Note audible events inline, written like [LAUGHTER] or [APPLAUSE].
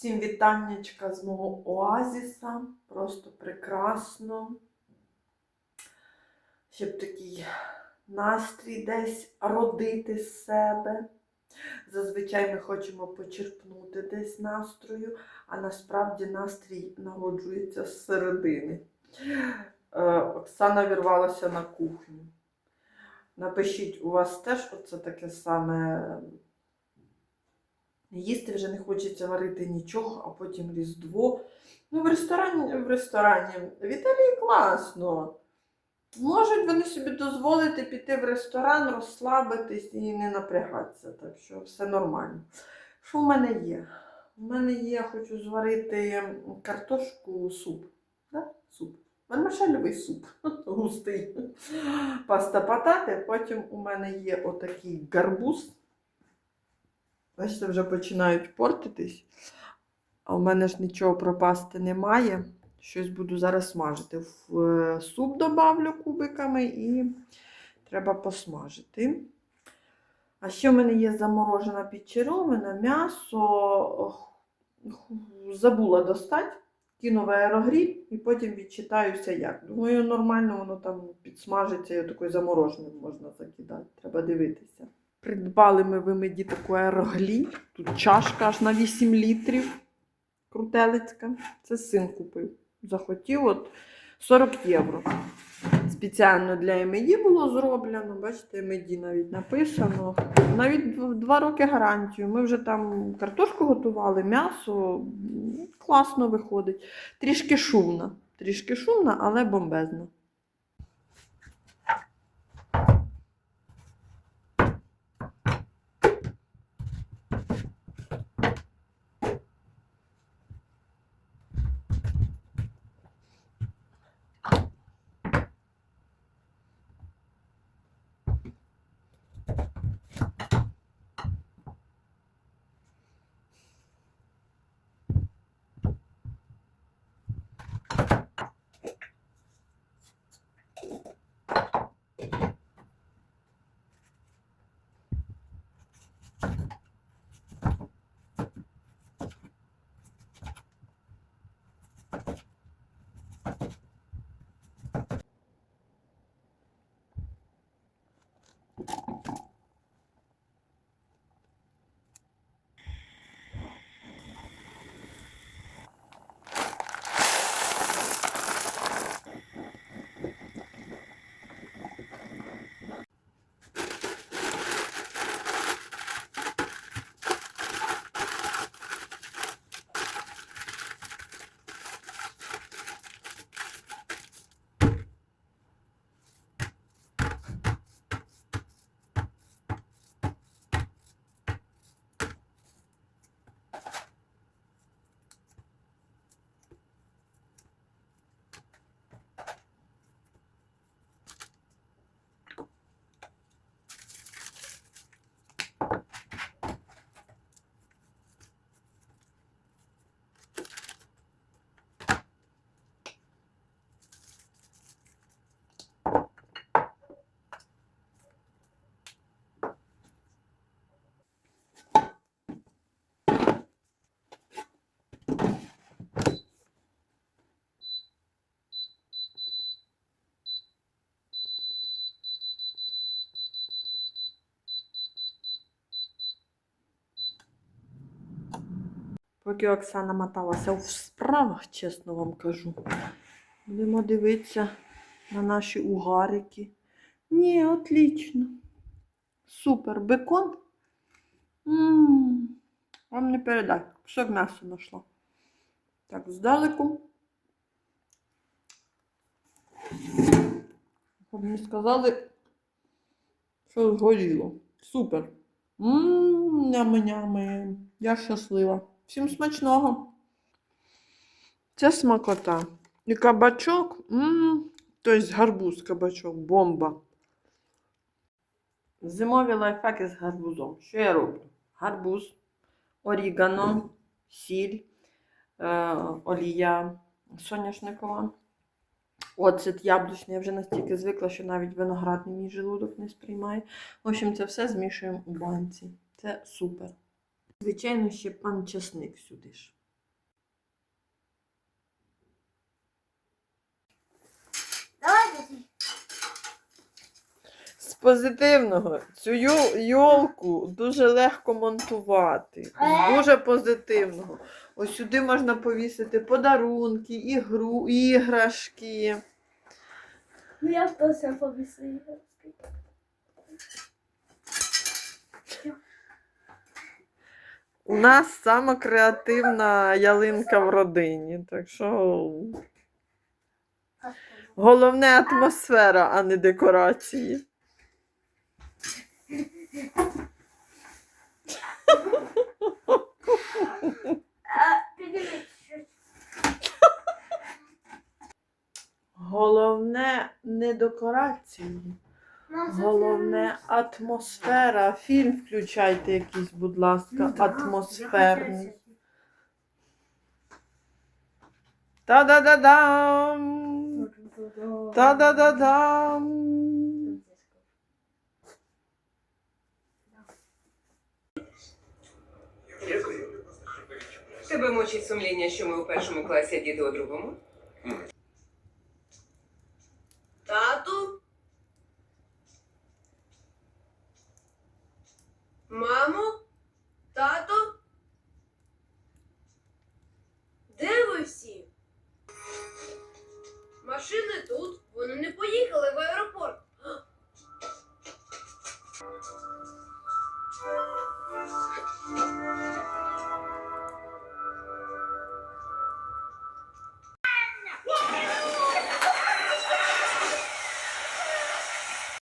Всім вітаннячка з мого оазіса. Просто прекрасно. Щоб такий настрій десь родити з себе. Зазвичай ми хочемо почерпнути десь настрою, а насправді настрій народжується з середини. Е, Оксана вірвалася на кухню. Напишіть, у вас теж оце таке саме. Їсти вже не хочеться варити нічого, а потім Різдво. Ну, в ресторані, в ресторані. В Італії класно. Можуть вони собі дозволити піти в ресторан, розслабитись і не напрягатися. Так що все нормально. Що в мене є? У мене є, я хочу зварити картошку суп. Да? Суп. Вермишелевий суп. [LAUGHS] Густий. Паста патати. Потім у мене є отакий гарбуз. Бачите, вже починають портитись. А у мене ж нічого пропасти немає. Щось буду зараз смажити. В е, суп добавлю кубиками і треба посмажити. А ще в мене є заморожена підчеревина, м'ясо. Забула достати, кину в аерогріль і потім відчитаюся як. Думаю, нормально воно там підсмажиться і такою замороженим можна закидати. Треба дивитися. Придбали ми в Емеді таку аероглі. Тут чашка аж на 8 літрів. Крутелецька. Це син купив. Захотів от 40 євро. Спеціально для Емеді було зроблено. Бачите, Емеді навіть написано. Навіть дв- два роки гарантію. Ми вже там картошку готували, м'ясо. Класно виходить. Трішки шумно. Трішки шумно, але бомбезно. Поки Оксана моталася в справах, чесно вам кажу. Будемо дивитися на наші угарики. Ні, отлично. Супер. Бекон. м Вам не передай. Кусок м'яса знайшла. Так, здалеку. Щоб мені сказали, що згоріло. Супер. Ммм, нями-нями. Я щаслива. Всім смачного. Це смакота. І кабачок. Тобто гарбуз кабачок, бомба. Зимові лайфхаки з гарбузом. Що я роблю? Гарбуз, орігано, сіль, е, олія соняшникова. Оцет яблучний. Я вже настільки звикла, що навіть виноградний мій желудок не сприймає. В общем, це все змішуємо у банці. Це супер. Звичайно, ще пан часник сюди ж. З позитивного цю йолку дуже легко монтувати. Дуже позитивного. Ось сюди можна повісити подарунки, ігру, іграшки. Ну я ж теж повісила. У нас сама креативна ялинка в родині. Так що головне атмосфера, а не декорації. Головне не декорації. Головне атмосфера. Фільм включайте якийсь, будь ласка, атмосферний. Та-да-да-дам! Та-да-да-дам! Дякую. Тебе мучить сумління, що ми у першому класі, а діти у другому? Мамо?